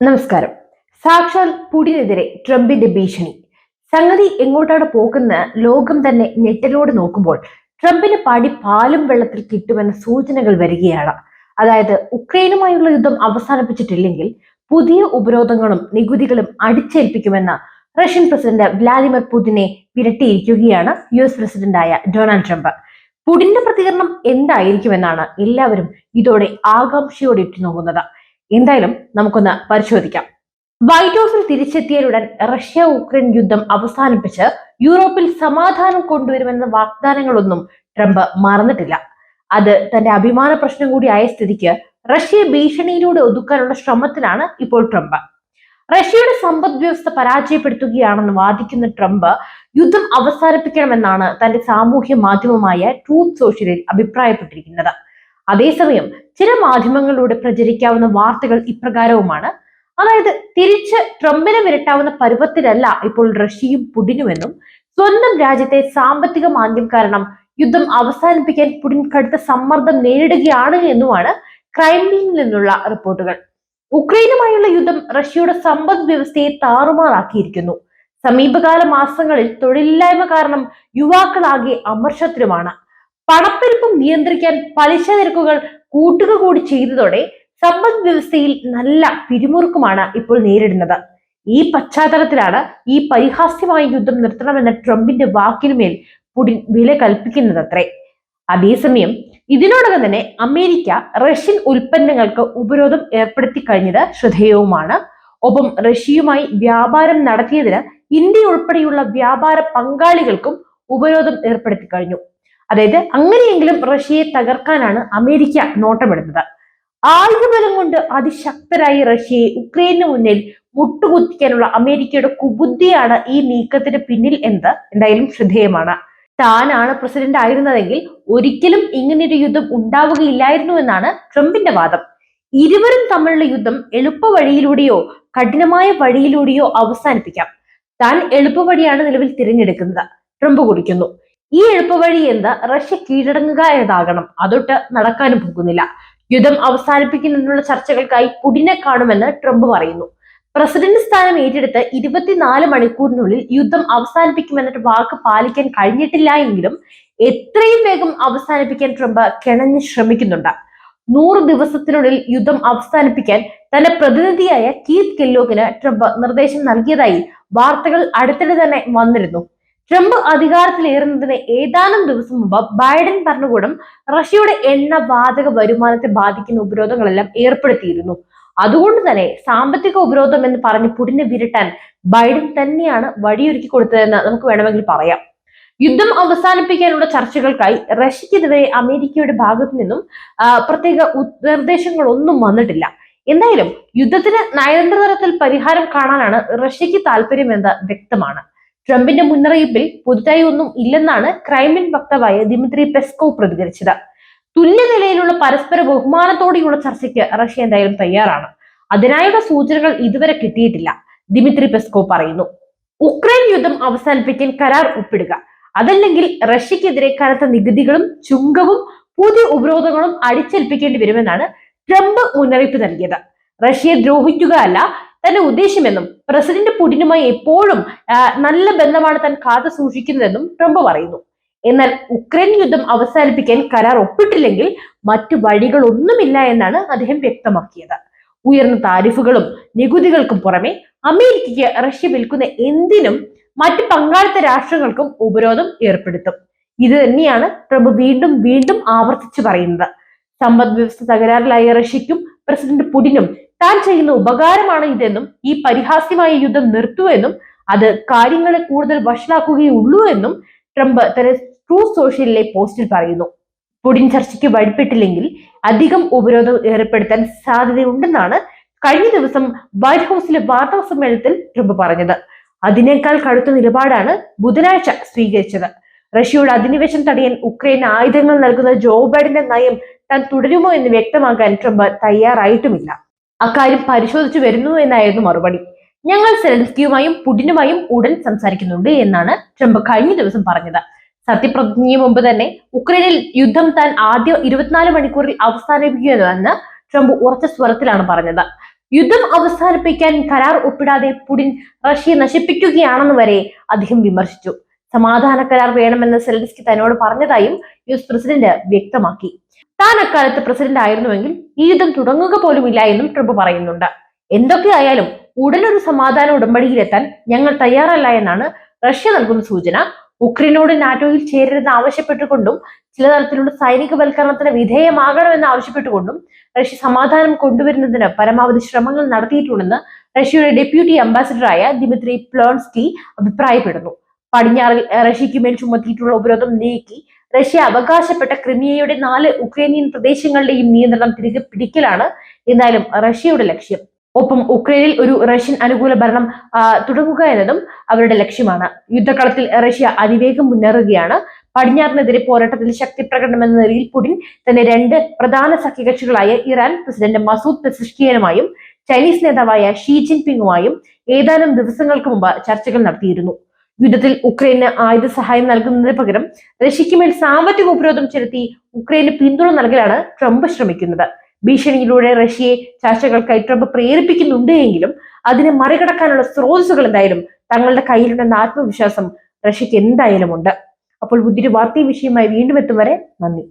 നമസ്കാരം. സാക്ഷാൽ പുടിനെതിരെ ട്രംപിന്റെ ഭീഷണി. സംഗതി എങ്ങോട്ടാണ് പോകുന്ന ലോകം തന്നെ ഞെട്ടലോട് നോക്കുമ്പോൾ ട്രംപിന് പാടി പാലും വെള്ളത്തിൽ കിട്ടുമെന്ന സൂചനകൾ വരികയാണ്. അതായത് ഉക്രൈനുമായുള്ള യുദ്ധം അവസാനിപ്പിച്ചിട്ടില്ലെങ്കിൽ പുതിയ ഉപരോധങ്ങളും നികുതികളും അടിച്ചേൽപ്പിക്കുമെന്ന റഷ്യൻ പ്രസിഡന്റ് വ്ലാദിമിർ പുതിനെ വിരട്ടിയിരിക്കുകയാണ് യു എസ് പ്രസിഡന്റായ ഡൊണാൾഡ് ട്രംപ്. പുടിന്റെ പ്രതികരണം എന്തായിരിക്കുമെന്നാണ് എല്ലാവരും ഇതോടെ ആകാംക്ഷയോടെ ഇട്ടുനോക്കുന്നത് എന്തായാലും നമുക്കൊന്ന് പരിശോധിക്കാം. വൈറ്റ് ഹൗസിൽ തിരിച്ചെത്തിയാലുടൻ റഷ്യ ഉക്രൈൻ യുദ്ധം അവസാനിപ്പിച്ച് യൂറോപ്പിൽ സമാധാനം കൊണ്ടുവരുമെന്ന വാഗ്ദാനങ്ങളൊന്നും ട്രംപ് മറന്നിട്ടില്ല. അത് തന്റെ അഭിമാന പ്രശ്നം കൂടിയായ സ്ഥിതിക്ക് റഷ്യയെ ഭീഷണിയിലൂടെ ഒതുക്കാനുള്ള ശ്രമത്തിലാണ് ഇപ്പോൾ ട്രംപ്. റഷ്യയുടെ സമ്പദ് വ്യവസ്ഥ പരാജയപ്പെടുത്തുകയാണെന്ന് വാദിക്കുന്ന ട്രംപ് യുദ്ധം അവസാനിപ്പിക്കണമെന്നാണ് തന്റെ സാമൂഹ്യ മാധ്യമമായ ട്രൂത്ത് സോഷ്യലിൽ അഭിപ്രായപ്പെട്ടിരിക്കുന്നത്. അതേസമയം ചില മാധ്യമങ്ങളിലൂടെ പ്രചരിക്കാവുന്ന വാർത്തകൾ ഇപ്രകാരവുമാണ്. അതായത് തിരിച്ച് ട്രംപിനെ വിരട്ടാവുന്ന പരുവത്തിലല്ല ഇപ്പോൾ റഷ്യയും പുടിനുമെന്നും സ്വന്തം രാജ്യത്തെ സാമ്പത്തിക മാന്ദ്യം കാരണം യുദ്ധം അവസാനിപ്പിക്കാൻ പുടിൻ കടുത്ത സമ്മർദ്ദം നേരിടുകയാണ് എന്നുമാണ് ക്രൈംലിനിൽ നിന്നുള്ള റിപ്പോർട്ടുകൾ. ഉക്രൈനുമായുള്ള യുദ്ധം റഷ്യയുടെ സമ്പദ് വ്യവസ്ഥയെ താറുമാറാക്കിയിരിക്കുന്നു. സമീപകാല മാസങ്ങളിൽ തൊഴിലില്ലായ്മ കാരണം യുവാക്കളാകെ അമർഷത്തിലുമാണ്. പണപ്പെരുപ്പം നിയന്ത്രിക്കാൻ പലിശ നിരക്കുകൾ കൂട്ടുക കൂടി ചെയ്തതോടെ സമ്പദ് വ്യവസ്ഥയിൽ നല്ല പിരിമുറുക്കമാണ് ഇപ്പോൾ നേരിടുന്നത്. ഈ പശ്ചാത്തലത്തിലാണ് ഈ പരിഹാസ്യമായ യുദ്ധം നിർത്തണമെന്ന ട്രംപിന്റെ വാക്കിനുമേൽ പുടിൻ വില കൽപ്പിക്കുന്നതത്രേ. അതേസമയം ഇതിനോടകം തന്നെ അമേരിക്ക റഷ്യൻ ഉൽപ്പന്നങ്ങൾക്ക് ഉപരോധം ഏർപ്പെടുത്തി കഴിഞ്ഞത് ശ്രദ്ധേയവുമാണ്. ഒപ്പം റഷ്യയുമായി വ്യാപാരം നടത്തിയതിന് ഇന്ത്യ ഉൾപ്പെടെയുള്ള വ്യാപാര പങ്കാളികൾക്കും ഉപരോധം ഏർപ്പെടുത്തി കഴിഞ്ഞു. അതായത് അങ്ങനെയെങ്കിലും റഷ്യയെ തകർക്കാനാണ് അമേരിക്ക നോട്ടമെടുത്തത് ആയുധബലം കൊണ്ട് അതിശക്തരായി റഷ്യയെ ഉക്രൈനു മുന്നിൽ മുട്ടുകുത്തിക്കാനുള്ള അമേരിക്കയുടെ കുബുദ്ധിയാണ് ഈ നീക്കത്തിന് പിന്നിൽ എന്ന് എന്തായാലും ശ്രദ്ധേയമാണ്. താനാണ് പ്രസിഡന്റ് ആയിരുന്നതെങ്കിൽ ഒരിക്കലും ഇങ്ങനൊരു യുദ്ധം ഉണ്ടാവുകയില്ലായിരുന്നു എന്നാണ് ട്രംപിന്റെ വാദം. ഇരുവരും തമ്മിലുള്ള യുദ്ധം എളുപ്പ വഴിയിലൂടെയോ കഠിനമായ വഴിയിലൂടെയോ അവസാനിപ്പിക്കാം. താൻ എളുപ്പ വഴിയാണ് നിലവിൽ തിരഞ്ഞെടുക്കുന്നത്. ട്രംപ് കുറിക്കുന്നു ഈ എളുപ്പവഴി എന്ത്? റഷ്യ കീഴടങ്ങുക എന്നതാകണം. അതൊട്ട് നടക്കാനും പോകുന്നില്ല. യുദ്ധം അവസാനിപ്പിക്കുന്നതിനുള്ള ചർച്ചകൾക്കായി പുടിനെ കാണുമെന്ന് ട്രംപ് പറയുന്നു. പ്രസിഡന്റ് സ്ഥാനം ഏറ്റെടുത്ത് ഇരുപത്തിനാല് മണിക്കൂറിനുള്ളിൽ യുദ്ധം അവസാനിപ്പിക്കുമെന്ന വാക്ക് പാലിക്കാൻ കഴിഞ്ഞിട്ടില്ല എങ്കിലും എത്രയും വേഗം അവസാനിപ്പിക്കാൻ ട്രംപ് കിണഞ്ഞ് ശ്രമിക്കുന്നുണ്ട്. നൂറ് ദിവസത്തിനുള്ളിൽ യുദ്ധം അവസാനിപ്പിക്കാൻ തന്റെ പ്രതിനിധിയായ കീത് കെല്ലോക്കിന് ട്രംപ് നിർദ്ദേശം നൽകിയതായി വാർത്തകൾ അടുത്തിടെ തന്നെ വന്നിരുന്നു. ട്രംപ് അധികാരത്തിലേറുന്നതിന് ഏതാനും ദിവസം മുമ്പ് ബൈഡൻ ഭരണകൂടം റഷ്യയുടെ എണ്ണ വാതക വരുമാനത്തെ ബാധിക്കുന്ന ഉപരോധങ്ങളെല്ലാം ഏർപ്പെടുത്തിയിരുന്നു. അതുകൊണ്ട് തന്നെ സാമ്പത്തിക ഉപരോധം എന്ന് പറഞ്ഞ് പുടിനെ വിരട്ടാൻ ബൈഡൻ തന്നെയാണ് വഴിയൊരുക്കി കൊടുത്തതെന്ന് നമുക്ക് വേണമെങ്കിൽ പറയാം. യുദ്ധം അവസാനിപ്പിക്കാനുള്ള ചർച്ചകൾക്കായി റഷ്യക്കെതിരെ അമേരിക്കയുടെ ഭാഗത്തു നിന്നും പ്രത്യേക നിർദ്ദേശങ്ങളൊന്നും വന്നിട്ടില്ല. എന്തായാലും യുദ്ധത്തിന് നയതന്ത്ര തലത്തിൽ പരിഹാരം കാണാനാണ് റഷ്യക്ക് താല്പര്യമെന്ന് വ്യക്തമാണ്. ട്രംപിന്റെ മുന്നറിയിപ്പിൽ പുതുതായി ഒന്നും ഇല്ലെന്നാണ് ക്രൈമിൻ വക്താവായ ദിമിത്രി പെസ്കോ പ്രതികരിച്ചത്. തുല്യനിലയിലുള്ള പരസ്പര ബഹുമാനത്തോടെയുള്ള ചർച്ചയ്ക്ക് റഷ്യ എന്തായാലും തയ്യാറാണ്. അതിനായുള്ള സൂചനകൾ ഇതുവരെ കിട്ടിയിട്ടില്ല ദിമിത്രി പെസ്കോ പറയുന്നു. ഉക്രൈൻ യുദ്ധം അവസാനിപ്പിക്കാൻ കരാർ ഒപ്പിടുക. അതല്ലെങ്കിൽ റഷ്യക്കെതിരെ കനത്ത നികുതികളും ചുങ്കവും പുതിയ ഉപരോധങ്ങളും അടിച്ചേൽപ്പിക്കേണ്ടി വരുമെന്നാണ് ട്രംപ് മുന്നറിയിപ്പ് നൽകിയത്. റഷ്യയെ ദ്രോഹിക്കുക അല്ല തന്റെ ഉദ്ദേശ്യമെന്നും പ്രസിഡന്റ് പുടിനുമായി എപ്പോഴും നല്ല ബന്ധമാണ് താൻ കാത്തു സൂക്ഷിക്കുന്നതെന്നും ട്രംപ് പറയുന്നു. എന്നാൽ ഉക്രൈൻ യുദ്ധം അവസാനിപ്പിക്കാൻ കരാർ ഒപ്പിട്ടില്ലെങ്കിൽ മറ്റു വഴികളൊന്നുമില്ല എന്നാണ് അദ്ദേഹം വ്യക്തമാക്കിയത്. ഉയർന്ന താരിഫുകളും നികുതികൾക്കും പുറമെ അമേരിക്കയ്ക്ക് റഷ്യ വിൽക്കുന്ന എന്തിനും മറ്റ് പങ്കാളിത്ത രാഷ്ട്രങ്ങൾക്കും ഉപരോധം ഏർപ്പെടുത്തും. ഇത് തന്നെയാണ് ട്രംപ് വീണ്ടും വീണ്ടും ആവർത്തിച്ചു പറയുന്നത്. സമ്പദ് വ്യവസ്ഥ തകരാറിലായ റഷ്യക്കും പ്രസിഡന്റ് പുടിനും താൻ ചെയ്യുന്ന ഉപകാരമാണ് ഇതെന്നും ഈ പരിഹാസ്യമായ യുദ്ധം നിർത്തുവെന്നും അത് കാര്യങ്ങളെ കൂടുതൽ വഷളാക്കുകയുള്ളൂ എന്നും ട്രംപ് തന്റെ ട്രൂ സോഷ്യലിലെ പോസ്റ്റിൽ പറയുന്നു. പുടിൻ ചർച്ചയ്ക്ക് വഴിപ്പെട്ടില്ലെങ്കിൽ അധികം ഉപരോധം ഏർപ്പെടുത്താൻ സാധ്യതയുണ്ടെന്നാണ് കഴിഞ്ഞ ദിവസം വൈറ്റ് ഹൗസിലെ വാർത്താ സമ്മേളനത്തിൽ ട്രംപ് പറഞ്ഞത്. അതിനേക്കാൾ കടുത്ത നിലപാടാണ് ബുധനാഴ്ച സ്വീകരിച്ചത്. റഷ്യയുടെ അധിനിവേശം തടയാൻ ഉക്രൈൻ ആയുധങ്ങൾ നൽകുന്ന ജോ ബൈഡന്റെ നയം താൻ തുടരുമോ എന്ന് വ്യക്തമാക്കാൻ ട്രംപ് തയ്യാറായിട്ടുമില്ല. അക്കാര്യം പരിശോധിച്ചു വരുന്നു എന്നായിരുന്നു മറുപടി. ഞങ്ങൾ സെലൻസ്കിയുമായും പുടിനുമായും ഉടൻ സംസാരിക്കുന്നുണ്ട് എന്നാണ് ട്രംപ് കഴിഞ്ഞ ദിവസം പറഞ്ഞത്. സത്യപ്രതിജ്ഞയ്ക്ക് മുമ്പ് തന്നെ ഉക്രൈനിൽ യുദ്ധം താൻ ആദ്യ ഇരുപത്തിനാല് മണിക്കൂറിൽ അവസാനിപ്പിക്കുമെന്ന് ട്രംപ് ഉറച്ച സ്വരത്തിലാണ് പറഞ്ഞത്. യുദ്ധം അവസാനിപ്പിക്കാൻ കരാർ ഒപ്പിടാതെ പുടിൻ റഷ്യയെ നശിപ്പിക്കുകയാണെന്ന് വരെ അദ്ദേഹം വിമർശിച്ചു. സമാധാന കരാർ വേണമെന്ന് സെലൻസ്കി തന്നോട് പറഞ്ഞതായും യു എസ് പ്രസിഡന്റ് വ്യക്തമാക്കി. താൻ അക്കാലത്ത് പ്രസിഡന്റ് ആയിരുന്നുവെങ്കിൽ ഈ യുദ്ധം തുടങ്ങുക പോലുമില്ല എന്നും ട്രംപ് പറയുന്നുണ്ട്. എന്തൊക്കെയായാലും ഉടനൊരു സമാധാന ഉടമ്പടിയിലെത്താൻ ഞങ്ങൾ തയ്യാറല്ല എന്നാണ് റഷ്യ നൽകുന്ന സൂചന. ഉക്രൈനോട് നാറ്റോയിൽ ചേരരുതെന്ന് ആവശ്യപ്പെട്ടുകൊണ്ടും ചില തരത്തിലുള്ള സൈനികവൽക്കരണത്തിന് വിധേയമാകണമെന്ന് ആവശ്യപ്പെട്ടുകൊണ്ടും റഷ്യ സമാധാനം കൊണ്ടുവരുന്നതിന് പരമാവധി ശ്രമങ്ങൾ നടത്തിയിട്ടുണ്ടെന്ന് റഷ്യയുടെ ഡെപ്യൂട്ടി അംബാസിഡറായ ദിമിത്രി പ്ലോൺസ്കി അഭിപ്രായപ്പെടുന്നു. പടിഞ്ഞാറിൽ റഷ്യയ്ക്ക് മേൽ ചുമത്തിയിട്ടുള്ള ഉപരോധം നീക്കി റഷ്യ അവകാശപ്പെട്ട ക്രിമിയയുടെ നാല് ഉക്രൈനിയൻ പ്രദേശങ്ങളുടെയും നിയന്ത്രണം തിരികെ പിടിക്കലാണ് എന്തായാലും റഷ്യയുടെ ലക്ഷ്യം. ഒപ്പം ഉക്രൈനിൽ ഒരു റഷ്യൻ അനുകൂല ഭരണം തുടങ്ങുക എന്നതും അവരുടെ ലക്ഷ്യമാണ്. യുദ്ധക്കളത്തിൽ റഷ്യ അതിവേഗം മുന്നേറുകയാണ്. പടിഞ്ഞാറിനെതിരെ പോരാട്ടത്തിൽ ശക്തി പ്രകടനം എന്ന നിലയിൽ പുടിൻ തന്നെ രണ്ട് പ്രധാന സഖ്യകക്ഷികളായ ഇറാൻ പ്രസിഡന്റ് മസൂദ് പെസിഷ്കിയനുമായും ചൈനീസ് നേതാവായ ഷീ ജിൻപിങ്ങുമായും ഏതാനും ദിവസങ്ങൾക്ക് മുമ്പ് ചർച്ചകൾ നടത്തിയിരുന്നു. യുദ്ധത്തിൽ ഉക്രൈന് ആയുധ സഹായം നൽകുന്നതിന് പകരം റഷ്യയ്ക്ക് മേൽ സാമ്പത്തിക ഉപരോധം ചെലുത്തി ഉക്രൈന് പിന്തുണ നൽകലാണ് ട്രംപ് ശ്രമിക്കുന്നത്. ഭീഷണിയിലൂടെ റഷ്യയെ ചർച്ചകൾക്കായി ട്രംപ് പ്രേരിപ്പിക്കുന്നുണ്ട് എങ്കിലും അതിനെ മറികടക്കാനുള്ള സ്രോതസ്സുകൾ എന്തായാലും തങ്ങളുടെ കയ്യിലുണ്ടെന്ന ആത്മവിശ്വാസം റഷ്യക്ക് എന്തായാലും ഉണ്ട് അപ്പോൾ പുതിയൊരു വാർത്തയും വിഷയമായി വീണ്ടും എത്തും വരെ നന്ദി.